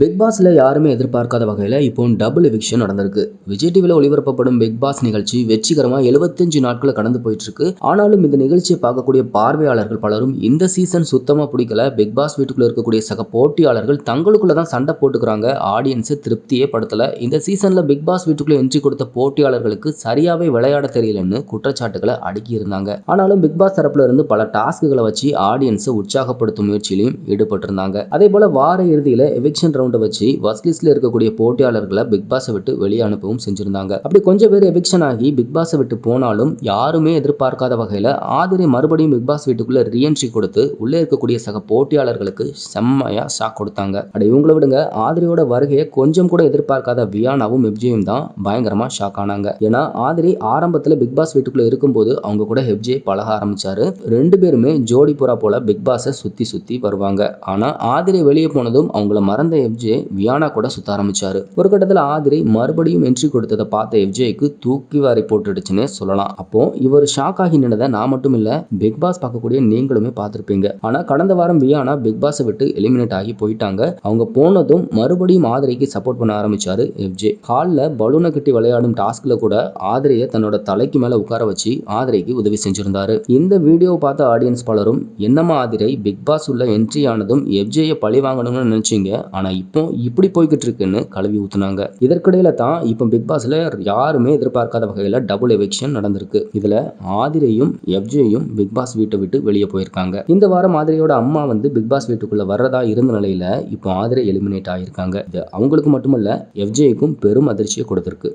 Big பாஸ்ல யாருமே எதிர்பார்க்காத வகையில் இப்போ டபுள் எவிக்ஷன் நடந்திருக்கு. விஜய் டிவியில் ஒளிபரப்பப்படும் பிக் பாஸ் நிகழ்ச்சி வெற்றிகரமாக எழுபத்தஞ்சு நாட்களை கடந்து போயிட்டு இருக்கு ஆனாலும் இந்த நிகழ்ச்சியை பார்க்கக்கூடிய பார்வையாளர்கள் பலரும் இந்த சீசன் சுத்தமாக பிடிக்கல. பிக் பாஸ் வீட்டுக்குள்ள இருக்கக்கூடிய சக போட்டியாளர்கள் தங்களுக்குள்ள தான் சண்டை போட்டுக்கிறாங்க. ஆடியன்ஸை திருப்தியே படுத்தல. இந்த சீசன்ல பிக் பாஸ் வீட்டுக்குள்ள என்ட்ரி கொடுத்த போட்டியாளர்களுக்கு சரியாவே விளையாட தெரியலன்னு குற்றச்சாட்டுகளை அடுக்கி இருந்தாங்க ஆனாலும் பிக் பாஸ் தரப்புல இருந்து பல டாஸ்க்குகளை வச்சு ஆடியன்ஸை உற்சாகப்படுத்தும் முயற்சியிலையும் ஈடுபட்டிருந்தாங்க. அதே போல வார இறுதியில் எவிக்ஷன் ரவுண்டை வச்சு ஃபர்ஸ்ட் லிஸ்ட்ல இருக்கக்கூடிய போட்டியாளர்களை பிக் பாஸை விட்டு வெளியே அனுப்பவும் செஞ்சிருந்தாங்க. அப்படி கொஞ்சம் பேர் எவிக்ஷன் ஆகி பிக் பாஸை விட்டு போனாலும் யாருமே எதிர்பார்க்காத வகையில ஆதிரை மறுபடியும் பிக் பாஸ் வீட்டுக்குள்ள ரீஎன்ட்ரி கொடுத்து உள்ளே இருக்கக்கூடிய சக போட்டியாளர்களுக்கு செம்மையா ஷாக் கொடுத்தாங்க. அட இவங்களை விடுங்க ஆதிரியோட வருகையை கொஞ்சம் கூட எதிர்பார்க்காத வியானாவும் எப்ஜியும் தான் பயங்கரமா ஷாக் ஆனாங்க. ஏன்னா ஆதிரி ஆரம்பத்துல பிக் பாஸ் வீட்டுக்குள்ள இருக்கும்போது அவங்க கூட ஹெப்ஜே பழக ஆரம்பிச்சாரு. ரெண்டு பேருமே ஜோடி புறா போல பிக் பாஸை சுத்தி சுத்தி வருவாங்க. ஆனா ஆதிரி வெளியே போனதும் அவங்கள மறந்த எஃப்ஜே வியானா கூட சுத்த ஆரம்பிச்சாரு. ஒரு கட்டத்துல ஆதிரை மறுபடியும் என்ட்ரி கொடுத்ததை பார்த்த எஃப்ஜேக்கு தூக்கி வாரி போட்டுடுச்சுன்னே சொல்லலாம். அப்போ இவர் ஷாக் ஆகி நின்றதை நான் மட்டும் இல்ல பிக் பாஸ் பார்க்கக்கூடிய நீங்களுமே பார்த்திருப்பீங்க. ஆனா கடந்த வாரம் வியானா பிக் பாஸை விட்டு எலிமினேட் ஆகி போயிட்டாங்க. அவங்க போனதும் மறுபடியும் ஆதிரைக்கு சப்போர்ட் பண்ண ஆரம்பிச்சாரு எஃப்ஜே ஹாலில் பலூனை கட்டி விளையாடும் டாஸ்க்ல கூட ஆதிரையை தன்னோட தலைக்கு மேல உட்கார வச்சு ஆதிரைக்கு உதவி செஞ்சிருந்தாரு. இந்த வீடியோ பார்த்த ஆடியன்ஸ் பலரும் என்னம்மா ஆதிரை பிக் பாஸ் உள்ள என்ட்ரி ஆனதும் எஃப்ஜேயை பழி வாங்கணும்னு நினைச்சீங்க. ஆனா இப்போ இப்படி போய்கிட்டு இருக்குன்னு கழுவி ஊத்துனாங்க. இதற்கிடையில தான் இப்போ பிக் பாஸ்ல யாருமே எதிர்பார்க்காத வகையில டபுள் எவிக்ஷன் நடந்திருக்கு. இதுல ஆதிரையும் எஃப்ஜேயும் பிக் பாஸ் வீட்டை விட்டு வெளியே போயிருக்காங்க. இந்த வாரம் ஆதிரையோட அம்மா வந்து பிக் பாஸ் வீட்டுக்குள்ள வர்றதா இருந்த நிலையில இப்போ ஆதிரை எலிமினேட் ஆயிருக்காங்க. இது அவங்களுக்கு மட்டுமல்ல எஃப்ஜேக்கும் பெரும் அதிர்ச்சியை கொடுத்திருக்கு.